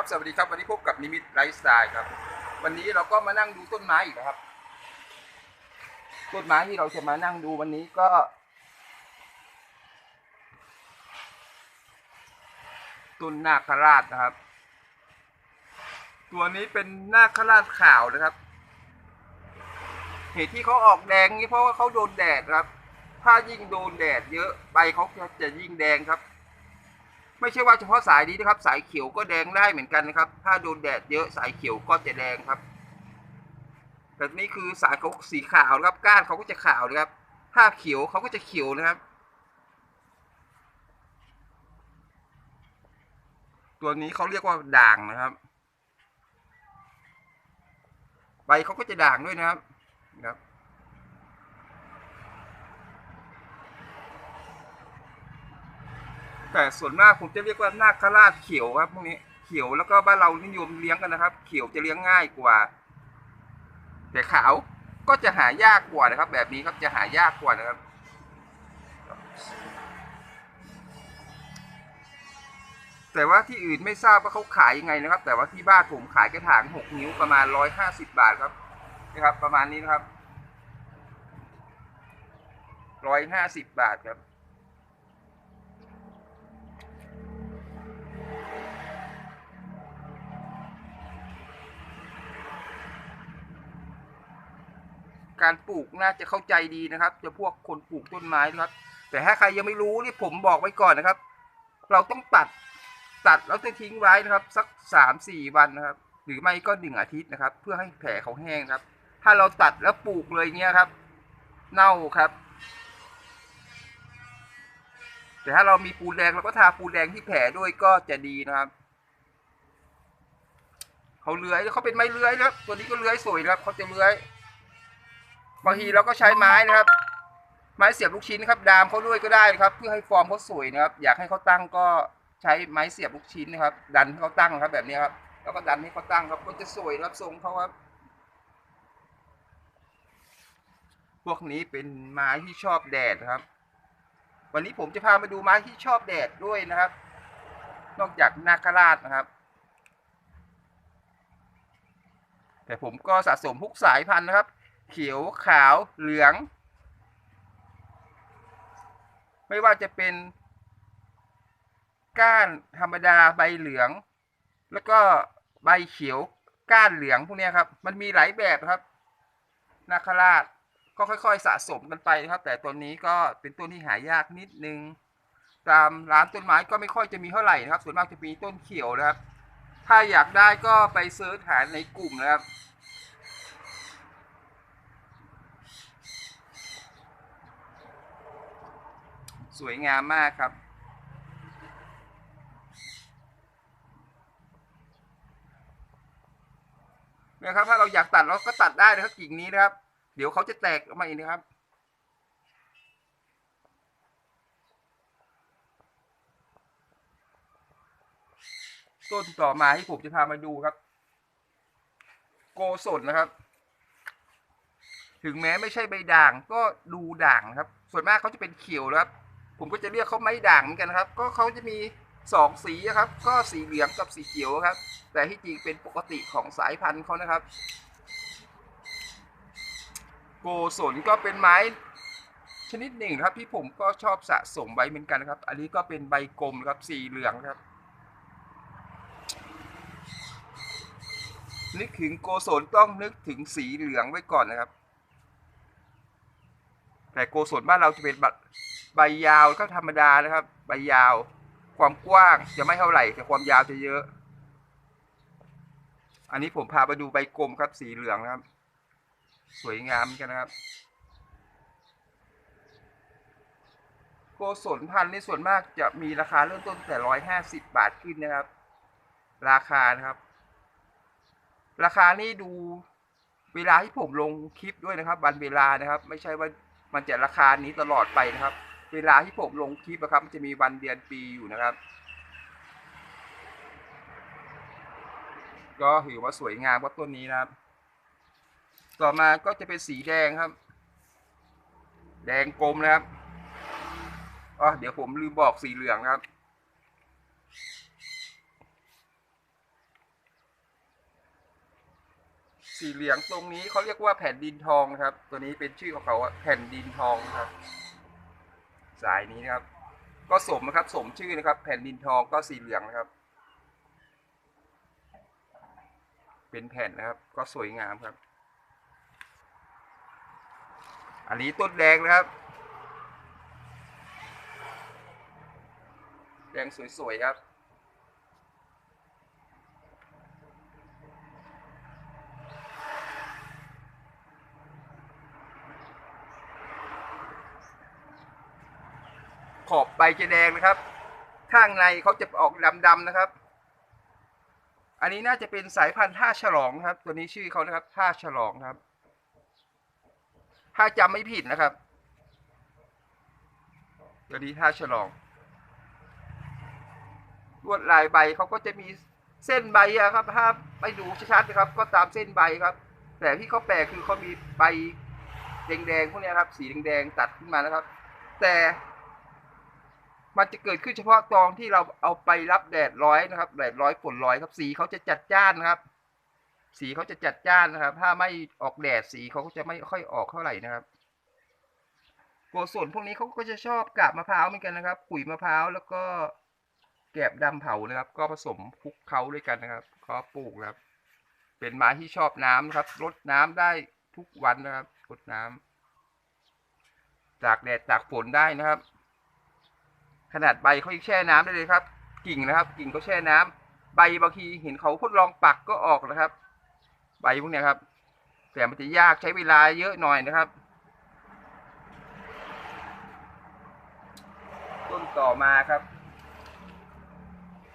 ครับสวัสดีครับวันนี้พบกับนิมิตไลฟ์สไตล์ครับ วันนี้เราก็มานั่งดูต้นไม้อีกครับ ต้นไม้ที่เราจะมานั่งดูวันนี้ก็ ต้นนาคราชนะครับ ตัวนี้เป็นนาคราชขาวนะครับ เหตุที่เขาออกแดงนี่เพราะว่าเขาโดนแดดครับ ถ้ายิ่งโดนแดดเยอะใบเขาจะยิ่งแดงครับ ไม่ใช่ว่าเฉพาะสายนี้นะครับ สายเขียวก็แดงได้เหมือนกันนะครับ ถ้าโดนแดดเยอะสายเขียวก็จะแดงครับแต่นี่คือสายเขาสีขาวนะครับ ก้านเขาก็จะขาวนะครับ ถ้าเขียวเขาก็จะเขียวนะครับ ตัวนี้เขาเรียกว่าด่างนะครับ ใบเขาก็จะด่างด้วยนะครับ แต่ส่วนมากผมจะเรียกว่านาคราชเขียวครับพวกนี้เขียวแล้วก็บ้านเรานิยมเลี้ยงกันนะครับ เขียวจะเลี้ยงง่ายกว่า แต่ขาวก็จะหายากกว่านะครับ แบบนี้ครับจะหายากกว่านะครับ แต่ว่าที่อื่นไม่ทราบว่าเขาขายยังไงนะครับ แต่ว่าที่บ้านผมขายกระถางหกนิ้วประมาณร้อยห้าสิบบาทครับนะครับ ประมาณนี้นะครับร้อยห้าสิบบาทครับ การปลูกน่าจะเข้าใจดีนะครับ จะพวกคนปลูกต้นไม้นะครับ แต่ถ้าใครยังไม่รู้นี่ผมบอกไว้ก่อนนะครับ เราต้องตัดตัดแล้วจะทิ้งไว้นะครับ สักสามสี่วันนะครับ หรือไม่ก็หนึ่งอาทิตย์นะครับ เพื่อให้แผลเขาแห้งครับ ถ้าเราตัดแล้วปลูกเลยเงี้ยครับ เน่าครับแต่ถ้าเรามีปูนแดงเราก็ทาปูนแดงที่แผลด้วยก็จะดีนะครับเขาเลื้อยเขาเป็นไม้เลื้อยนะครับตัวนี้ก็เลื้อยสวยนะครับเขาจะเลื้อย บางทีเราก็ใช้ไม้นะครับ ไม้เสียบลูกชิ้นนะครับ ดามเขาด้วยก็ได้นะครับ เพื่อให้ฟอร์มเขาสวยนะครับ อยากให้เขาตั้งก็ใช้ไม้เสียบลูกชิ้นนะครับ ดันให้เขาตั้งครับแบบนี้ครับ แล้วก็ดันให้เขาตั้งครับก็จะสวยรับทรงเขาครับ พวกนี้เป็นไม้ที่ชอบแดดครับ วันนี้ผมจะพามาดูไม้ที่ชอบแดดด้วยนะครับ นอกจากนาคราชนะครับ แต่ผมก็สะสมทุกสายพันธุ์นะครับ เขียวขาวเหลือง ไม่ว่าจะเป็น ก้านธรรมดาใบเหลือง แล้วก็ใบเขียวก้านเหลืองพวกนี้ครับ มันมีหลายแบบครับ นาคราชก็ค่อยๆสะสมกันไปนะครับ แต่ตัวนี้ก็เป็นต้นที่หายากนิดนึง ตามร้านต้นไม้ก็ไม่ค่อยจะมีเท่าไหร่นะครับ ส่วนมากจะมีต้นเขียวนะครับ ถ้าอยากได้ก็ไปเซิร์ชหาในกลุ่มนะครับ สวยงามมากครับ นะครับ ถ้าเราอยากตัดเราก็ตัดได้นะครับกิ่งนี้นะครับ เดี๋ยวเขาจะแตกออกมาอีกนะครับต้นต่อมาที่ผมจะพามาดูครับ โกศลนะครับ ถึงแม้ไม่ใช่ใบด่างก็ดูด่างนะครับ ส่วนมากเขาจะเป็นเขียวนะครับ ผมก็จะเรียกเขาไม้ด่างเหมือนกันนะครับ ก็เขาจะมีสองสีครับ ก็สีเหลืองกับสีเขียวครับ แต่ที่จริงเป็นปกติของสายพันธุ์เขานะครับ โกศลก็เป็นไม้ชนิดหนึ่งครับที่ผมก็ชอบสะสมไว้เหมือนกันนะครับ อันนี้ก็เป็นใบกลมครับสีเหลืองครับ นึกถึงโกศลต้องนึกถึงสีเหลืองไว้ก่อนนะครับ แต่โกศลบ้านเราจะเป็นแบบใบยาวก็ธรรมดานะครับ ใบยาว ความกว้างจะไม่เท่าไหร่ แต่ความยาวจะเยอะ อันนี้ผมพาไปดูใบกลมครับสีเหลืองนะครับ สวยงามนกันนะครับ โกศลพันธุ์ในส่วนมากจะมีราคาเริ่มต้นแต่ร้อยห้าสิบบาทขึ้นนะครับ ราคานะครับ ราคานี่ดูเวลาที่ผมลงคลิปด้วยนะครับวันเวลานะครับ ไม่ใช่ว่า มันจะราคานี้ตลอดไปนะครับ เวลาที่ผมลงคลิปนะครับ มันจะมีวันเดือนปีอยู่นะครับ ก็ถือว่าสวยงามว่าต้นนี้นะครับ ต่อมาก็จะเป็นสีแดงครับ แดงกลมนะครับอ๋อเดี๋ยวผมลืมบอกสีเหลืองนะครับ สีเหลืองตรงนี้เขาเรียกว่าแผ่นดินทองครับ ตัวนี้เป็นชื่อของเขาว่าแผ่นดินทองครับ สายนี้นะครับ ก็สมนะครับ สมชื่อนะครับ แผ่นดินทองก็สีเหลืองนะครับ เป็นแผ่นนะครับ ก็สวยงามครับ อันนี้ต้นแดงนะครับ แดงสวยๆครับ ขอบใบจะแดงนะครับ ข้างในเขาจะออกดำๆนะครับ อันนี้น่าจะเป็นสายพันธุ์ท่าฉลองนะครับ ตัวนี้ชื่อเขานะครับท่าฉลองครับ ถ้าจำไม่ผิดนะครับ ตัวนี้ท่าฉลองลวดลายใบเขาก็จะมีเส้นใบอะครับถ้าไปดูชัดๆนะครับ ก็ตามเส้นใบครับ แต่ที่เขาแปลกคือเขามีใบแดงๆพวกนี้ครับ สีแดงๆตัดขึ้นมานะครับ แต่ มันจะเกิดขึ้นเฉพาะตอนที่เราเอาไปรับแดดร้อยนะครับแดดร้อยฝนร้อยครับสีเขาจะจัดจ้านนะครับ สีเขาจะจัดจ้านนะครับ ถ้าไม่ออกแดดสีเขาก็จะไม่ค่อยออกเท่าไหร่นะครับโกศลพวกนี้เขาก็จะชอบกาบมะพร้าวเหมือนกันนะครับขุยมะพร้าวแล้วก็แกบดำเผานะครับ ก็ผสมคลุกเคล้าด้วยกันนะครับก็ปลูกนะครับ เป็นไม้ที่ชอบน้ำนะครับรดน้ำได้ทุกวันนะครับรดน้ำจากแดดจากฝนได้นะครับ ขนาดใบเขายังแช่น้ำได้เลยครับ กิ่งนะครับ กิ่งเขาแช่น้ำใบบางทีเห็นเขาทดลองปักก็ออกนะครับ ใบพวกนี้ครับ แต่มันจะยากใช้เวลาเยอะหน่อยนะครับ ต้นต่อมาครับ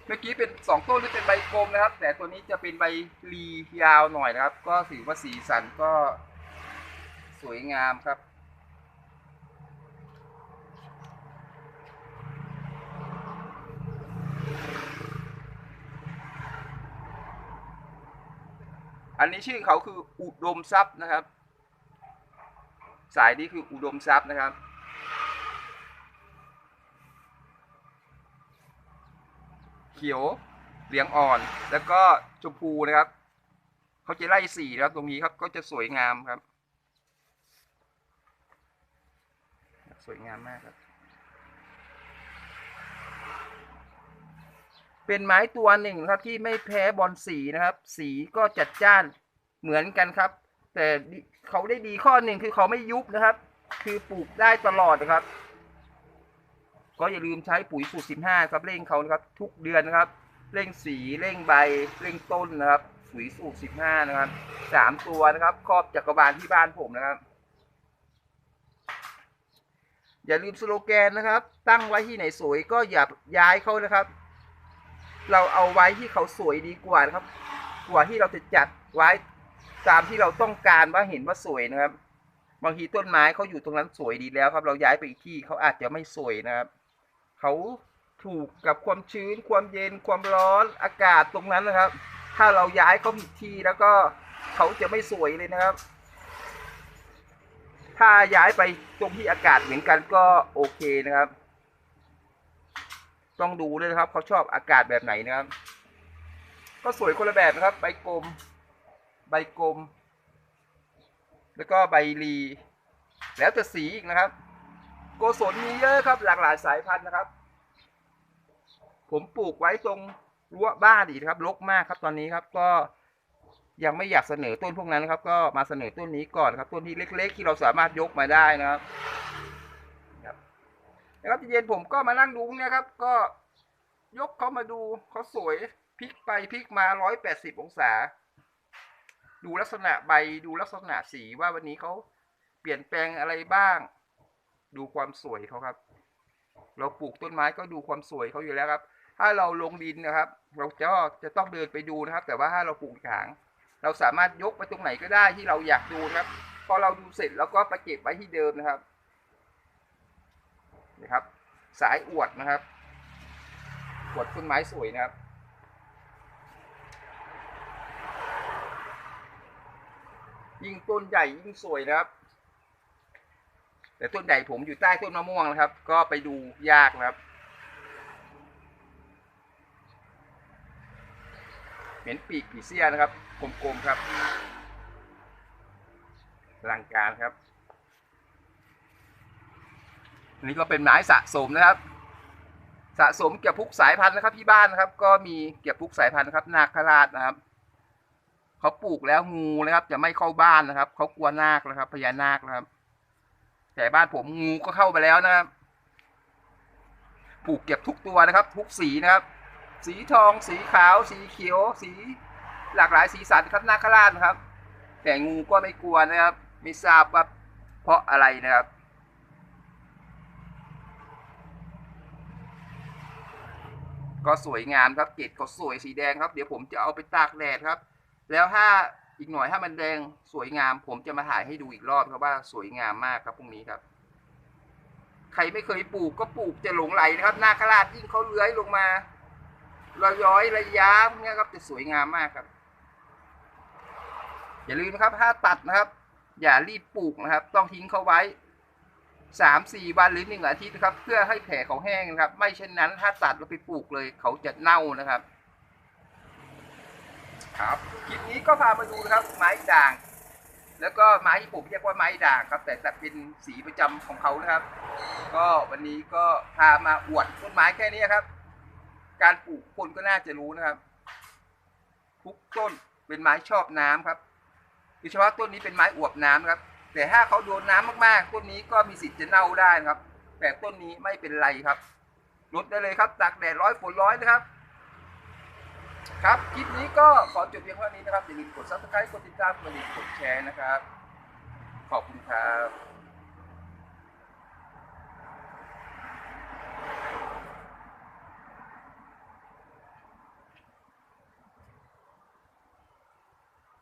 เมื่อกี้เป็นสองต้นที่เป็นใบกลมนะครับ แต่ตัวนี้จะเป็นใบรียาวหน่อยนะครับ ก็ถือว่าสีสันก็สวยงามครับ อันนี้ชื่อเขาคืออุดมทรัพย์นะครับ สายนี้คืออุดมทรัพย์นะครับ เขียวเหลืองอ่อนแล้วก็ชมพูนะครับเขาจะไล่สีนะครับตรงนี้ครับก็จะสวยงามครับ สวยงามมากครับ เป็นไม้ตัวหนึ่งครับที่ไม่แพ้บอลสีนะครับ สีก็จัดจ้านเหมือนกันครับ แต่เขาได้ดีข้อหนึ่งคือเขาไม่ยุบนะครับ คือปลูกได้ตลอดนะครับ ก็อย่าลืมใช้ปุ๋ยสูตร15 ครับเร่งเขานะครับ ทุกเดือนนะครับ เร่งสีเร่งใบเร่งต้นนะครับปุ๋ยสูตร15 นะครับสามตัวนะครับครอบจักรบาลที่บ้านผมนะครับ อย่าลืมสโลแกนนะครับ ตั้งไว้ที่ไหนสวยก็อย่าย้ายเขานะครับ เราเอาไว้ที่เขาสวยดีกว่านะครับ กว่าที่เราจะจัดไว้ตามที่เราต้องการว่าเห็นว่าสวยนะครับ บางทีต้นไม้เขาอยู่ตรงนั้นสวยดีแล้วครับ เราย้ายไปอีกที่เขาอาจจะไม่สวยนะครับเขาถูกกับความชื้น ความเย็น ความร้อนอากาศตรงนั้นนะครับ ถ้าเราย้ายเขาผิดที่แล้วก็เขาจะไม่สวยเลยนะครับ ถ้าย้ายไปตรงที่อากาศเหมือนกันก็โอเคนะครับ ต้องดูด้วยนะครับเขาชอบอากาศแบบไหนนะครับ ก็สวยคนละแบบนะครับ ใบกลม ใบกลม แล้วก็ใบรี แล้วแต่สีอีกนะครับ โกศลมีเยอะครับ หลากหลายสายพันธุ์นะครับ ผมปลูกไว้ตรงรั้วบ้านอีกนะครับรกมากครับตอนนี้ครับก็ยังไม่อยากเสนอต้นพวกนั้นนะครับ ก็มาเสนอต้นนี้ก่อนครับ ต้นที่เล็ก ๆ ที่เราสามารถยกมาได้นะครับ นะครับเย็นผมก็มานั่งดูพวกเนี้ยครับ ก็ยกเขามาดูเขาสวยพลิกไปพลิกมาร้อยแปดสิบองศา ดูลักษณะใบดูลักษณะสีว่าวันนี้เขาเปลี่ยนแปลงอะไรบ้าง ดูความสวยเขาครับ เราปลูกต้นไม้ก็ดูความสวยเขาอยู่แล้วครับ ถ้าเราลงดินนะครับ เราจะจะต้องเดินไปดูนะครับ แต่ว่าถ้าเราปลูกถาง เราสามารถยกไปตรงไหนก็ได้ที่เราอยากดูนะครับ พอเราดูเสร็จแล้วก็ไปเก็บไว้ที่เดิมนะครับ นะครับ สายอวดนะครับอวดต้นไม้สวยนะครับ ยิ่งต้นใหญ่ยิ่งสวยนะครับ แต่ต้นใหญ่ผมอยู่ใต้ต้นมะม่วงนะครับ ก็ไปดูยากนะครับ เหม็นปีกผีเสื้อนะครับกลมๆครับลังการครับ อันนี้ก็เป็นไม้สะสมนะครับ สะสมเกี่ยวพุกสายพันธุ์นะครับ ที่บ้านนะครับ ก็มีเกี่ยวพุกสายพันธุ์นะครับ นาคราชนะครับเขาปลูกแล้วงูนะครับ จะไม่เข้าบ้านนะครับเขากลัวนาคนะครับพญานาคนะครับ แต่บ้านผมงูก็เข้าไปแล้วนะครับปลูกเก็บทุกตัวนะครับ ทุกสีนะครับ สีทอง สีขาว สีเขียว สีหลากหลายสีสันครับนาคราชนะครับ แต่งูก็ไม่กลัวนะครับไม่ทราบว่าเพราะอะไรนะครับ ก็สวยงามครับเกล็ดก็สวยสีแดงครับ เดี๋ยวผมจะเอาไปตากแดดครับ แล้วถ้าอีกหน่อยถ้ามันแดงสวยงาม ผมจะมาถ่ายให้ดูอีกรอบครับว่าสวยงามมากครับพรุ่งนี้ครับ ใครไม่เคยปลูกก็ปลูกจะหลงไหลนะครับนาคราชยิ่งเขาเลื้อยลงมาระย้อยระยะพวกเนี้ยครับจะสวยงามมากครับ อย่าลืมนะครับถ้าตัดนะครับ อย่ารีบปลูกนะครับ ต้องทิ้งเขาไว้ สามสี่วันหรือหนึ่งอาทิตย์นะครับ เพื่อให้แผลเขาแห้งนะครับ ไม่เช่นนั้นถ้าตัดแล้วไปปลูกเลยเขาจะเน่านะครับ ครับคลิปนี้ก็พามาดูนะครับ ไม้ด่าง แล้วก็ไม้ที่ผมเรียกว่าไม้ด่างครับ แต่แต่เป็นสีประจำของเขานะครับ ก็วันนี้ก็พามาอวดต้นไม้แค่นี้ครับ การปลูกคนก็น่าจะรู้นะครับทุกต้นเป็นไม้ชอบน้ำครับโดยเฉพาะต้นนี้เป็นไม้อวบน้ำครับ แต่ถ้าเขาโดนน้ำมากๆต้นนี้ก็มีสิทธิ์จะเน่าได้นะครับ แต่ต้นนี้ไม่เป็นไรครับลดได้เลยครับตากแดดร้อยฝนร้อยนะครับ ครับคลิปนี้ก็ขอจบเพียงเท่านี้นะครับอย่าลืมกด subscribe กดติดตามกดไลค์กดแชร์นะครับ ขอบคุณครับ